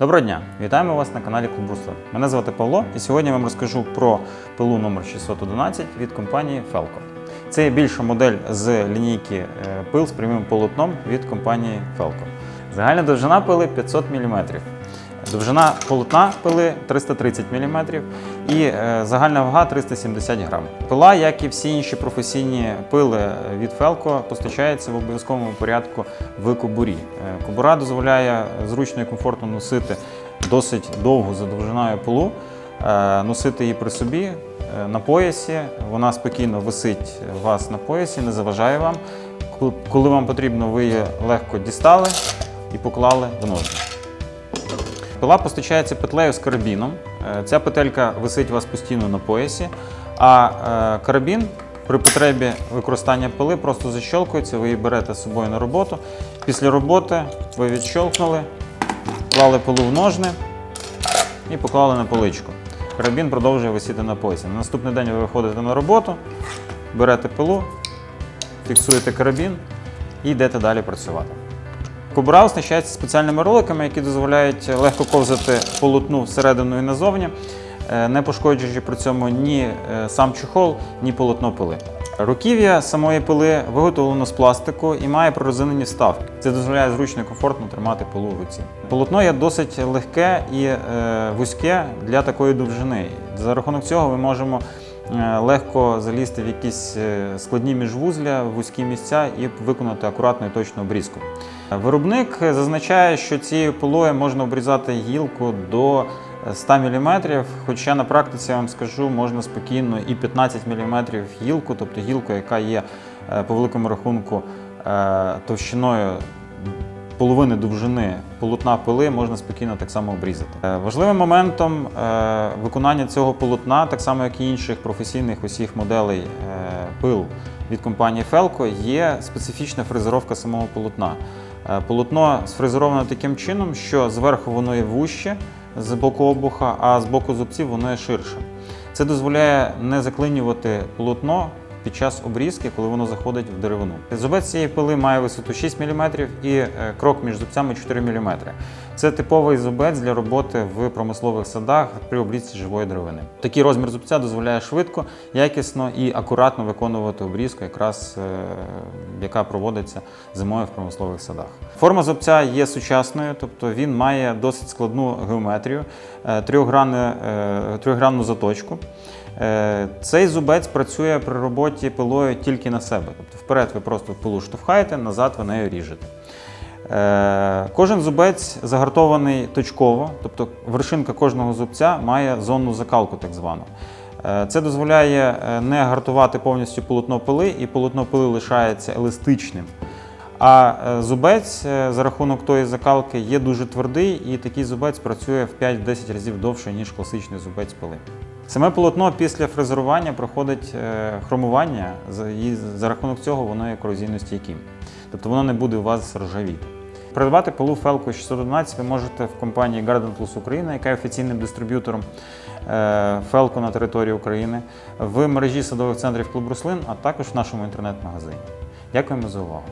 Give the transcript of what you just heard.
Доброго дня! Вітаємо вас на каналі Клуб Руслан. Мене звати Павло, і сьогодні я вам розкажу про пилу номер 611 від компанії Felco. Це є більша модель з лінійки е, пил з прямим полотном від компанії Felco. Загальна довжина пили 500 мм. Довжина полотна пили 330 мм і е, загальна вага 370 грам. Пила, як і всі інші професійні пили від Felco, постачається в обов'язковому порядку в кобурі. Е, Кобура дозволяє зручно і комфортно носити досить довгу за довжиною пилу, е, носити її при собі на поясі. Вона спокійно висить у вас на поясі, не заважає вам. Коли вам потрібно, ви її легко дістали і поклали в ножни. Пила постачається петлею з карабіном. Е, Ця петелька висить у вас постійно на поясі, а е, карабін при потребі використання пили просто защолкується, ви її берете з собою на роботу. Після роботи ви відщолкнули, клали пилу в ножни і поклали на поличку. Карабін продовжує висіти на поясі. На наступний день ви виходите на роботу, берете пилу, фіксуєте карабін і йдете далі працювати. Кобура оснащається спеціальними роликами, які дозволяють легко ковзати полотну всередину і назовні, е, не пошкоджуючи при цьому ні е, сам чохол, ні полотно пили. Руків'я самої пили виготовлено з пластику і має прорезинені вставки. Це дозволяє зручно і комфортно тримати пилу в руці. Полотно є досить легке і е, вузьке для такої довжини. За рахунок цього ми можемо легко залізти в якісь е, складні міжвузля, вузькі місця і виконати акуратну і точну обрізку. Виробник зазначає, що цією пилою можна обрізати гілку до 100 мм, хоча на практиці я вам скажу, можна спокійно і 15 мм гілку, тобто гілку, яка є е, по великому рахунку е, товщиною половини довжини полотна пили можна спокійно так само обрізати. Е, Важливим моментом е, виконання цього полотна, так само як і інших професійних усіх моделей е, пил від компанії Felco, є специфічна фрезеровка самого полотна. Полотно сфрезеровано таким чином, що зверху воно є вуще з боку обуха, а з боку зубців воно є ширше. Це дозволяє не заклинювати полотно під час обрізки, коли воно заходить в деревину. Зубець цієї пили має висоту 6 мм і е, крок між зубцями 4 мм. Це типовий зубець для роботи в промислових садах при обрізці живої деревини. Такий розмір зубця дозволяє швидко, якісно і акуратно виконувати обрізку, якраз е, яка проводиться зимою в промислових садах. Форма зубця є сучасною, тобто він має досить складну геометрію, е, е, трьохгранну заточку. Цей зубець працює при роботі пилою тільки на себе. Тобто вперед ви просто пилу штовхаєте, назад ви нею ріжете. Е, Кожен зубець загартований точково, тобто вершинка кожного зубця має зонну закалку, так звану. Е, Це дозволяє е, не гартувати повністю полотно пили, і полотно пили лишається еластичним. А зубець за рахунок тої закалки є дуже твердий, і такий зубець працює в 5-10 разів довше, ніж класичний зубець пили. Саме полотно після фрезерування проходить хромування, і за рахунок цього воно є корозійно стійким. Тобто воно не буде у вас ржавіти. Придбати пилу Felco 611 ви можете в компанії Garden Plus Україна, яка є офіційним дистриб'ютором е, Felco на території України, в мережі садових центрів Клуб Руслин, а також в нашому інтернет-магазині. Дякуємо за увагу.